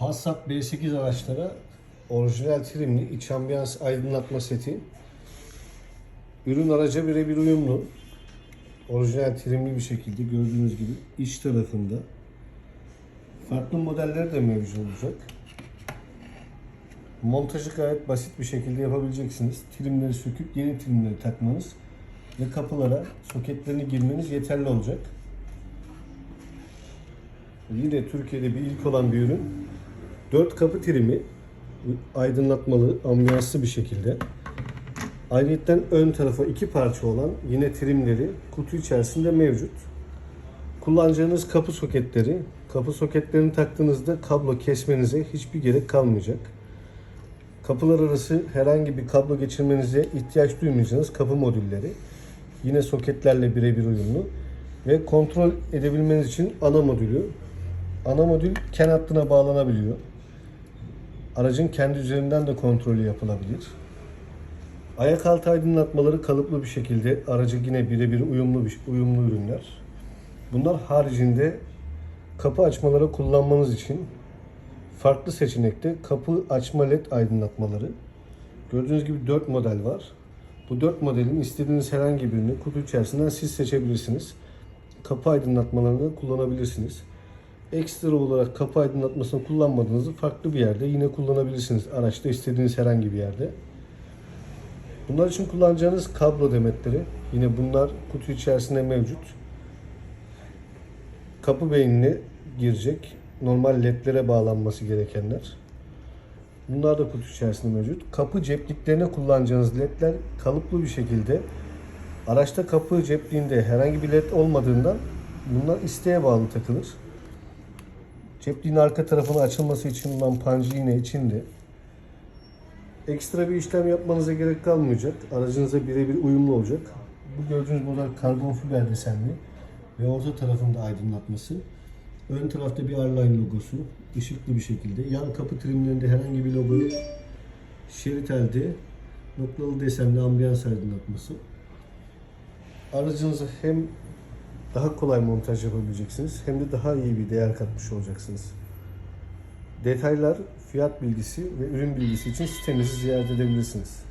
Passat B8 araçlara orijinal trimli iç ambiyans aydınlatma seti. Ürün araca birebir uyumlu. Orijinal trimli bir şekilde gördüğünüz gibi iç tarafında. Farklı modelleri de mevcut olacak. Montajı gayet basit bir şekilde yapabileceksiniz. Trimleri söküp yeni trimleri takmanız ve kapılara soketlerini girmeniz yeterli olacak. Yine Türkiye'de bir ilk olan bir ürün. 4 kapı trimi aydınlatmalı, ambiyanslı bir şekilde. Ayrıyeten ön tarafa iki parça olan yine trimleri kutu içerisinde mevcut. Kullanacağınız kapı soketleri, kapı soketlerini taktığınızda kablo kesmenize hiçbir gerek kalmayacak. Kapılar arası herhangi bir kablo geçirmenize ihtiyaç duymayacağınız kapı modülleri. Yine soketlerle birebir uyumlu. Ve kontrol edebilmeniz için ana modülü. Ana modül ken hattına bağlanabiliyor. Aracın kendi üzerinden de kontrolü yapılabilir. Ayak altı aydınlatmaları kalıplı bir şekilde aracı yine birebir uyumlu bir, uyumlu ürünler. Bunlar haricinde kapı açmalara kullanmanız için farklı seçenekte kapı açma led aydınlatmaları. Gördüğünüz gibi 4 model var. Bu 4 modelin istediğiniz herhangi birini kutu içerisinden siz seçebilirsiniz. Kapı aydınlatmalarını kullanabilirsiniz. Ekstra olarak kapı aydınlatmasını kullanmadığınızı farklı bir yerde yine kullanabilirsiniz. Araçta istediğiniz herhangi bir yerde. Bunlar için kullanacağınız kablo demetleri yine bunlar kutu içerisinde mevcut. Kapı beynine girecek normal ledlere bağlanması gerekenler. Bunlar da kutu içerisinde mevcut. Kapı cepliklerine kullanacağınız ledler kalıplı bir şekilde araçta kapı cepliğinde herhangi bir led olmadığından bunlar isteğe bağlı takılır. Cepliğin arka tarafının açılması için bulunan pancı yine içinde. Ekstra bir işlem yapmanıza gerek kalmayacak. Aracınıza birebir uyumlu olacak. Bu gördüğünüz model karbon fiber desenli ve orta tarafında aydınlatması. Ön tarafta bir Arline logosu, ışıklı bir şekilde. Yan kapı trimlerinde herhangi bir logo yok. Şerit elde, noktalı desenli ambiyans aydınlatması. Aracınıza hem daha kolay montaj yapabileceksiniz hem de daha iyi bir değer katmış olacaksınız. Detaylar, fiyat bilgisi ve ürün bilgisi için sitemizi ziyaret edebilirsiniz.